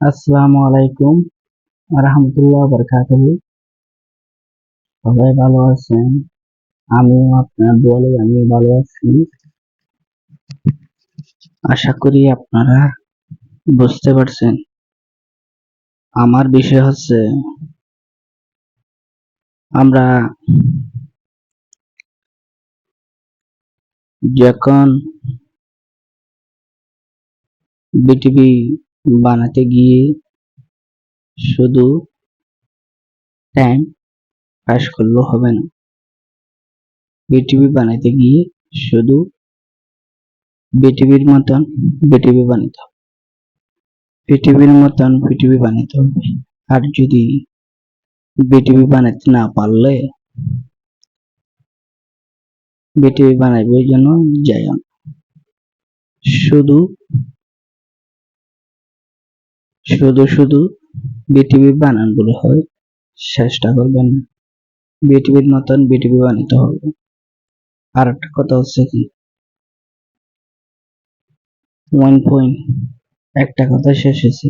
আসসালামু আলাইকুম রহমতুল্লাহ বরকাতুহ। সবাই ভালো আছেন? আমিও আপনার দোয়ালে আমি ভালো আছি। আশা করি আপনারা বুঝতে পারছেন। আমার বিষয় হচ্ছে, আমরা যখন বিটিভি বানাতে গিয়ে শুধু টাইম পাস করলেও হবে না। বিটিভি বানাতে গিয়ে শুধু বিটিভির মতন বিটিভি বানাতে হবে। বিটিভির মতন বিটিভি বানাতে হবে। আর যদি বিটিভি বানাতে না পারলে বিটিভি বানাবে জন্য যাই। শুধু শুধু শুধু বিটিভি বানানগুলো হয় চেষ্টা করবেন না। বিটিভির মতন বিটিভি বানাতে হবে। আর একটা কথা হচ্ছে কি ওয়ান পয়েন্ট একটা কথা শেষ হয়েছে।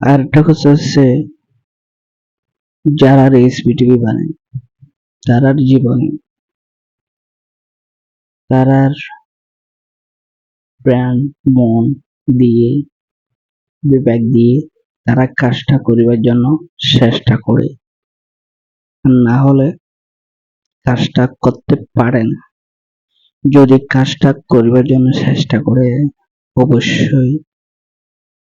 আর একটা কথা হচ্ছে, যারা রেসিপি বিটিভি বানায় তারার জীবনে, তারার প্রাণ মন দিয়ে বিবেক দিয়ে তারা কাজটা করিবার জন্য চেষ্টা করে। না হলে কাজটা করতে পারে না। যদি কাজটা করিবার জন্য চেষ্টা করে, অবশ্যই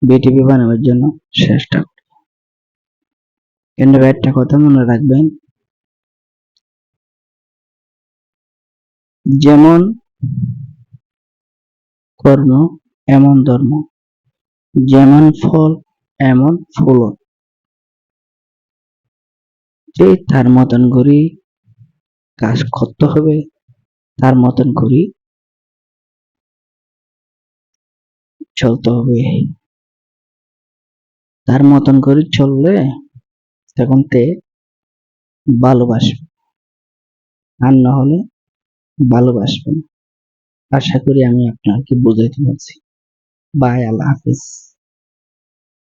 বিটিভি বানাবার জন্য চেষ্টা করে। কিন্তু একটা কথা মনে রাখবেন। যেমন কর্ম, এমন ধর্ম। যেমন ফল, এমন ফলন। যে তার মতন করে কাজ করতে হবে, তার মতন করে চলতে হবে। তার মতন করে চললে তখন তে ভালোবাসবে, আর না হলে ভালোবাসবে আশা করি আমি আপনাকে বোঝাইতে পারছি। Bye, Allah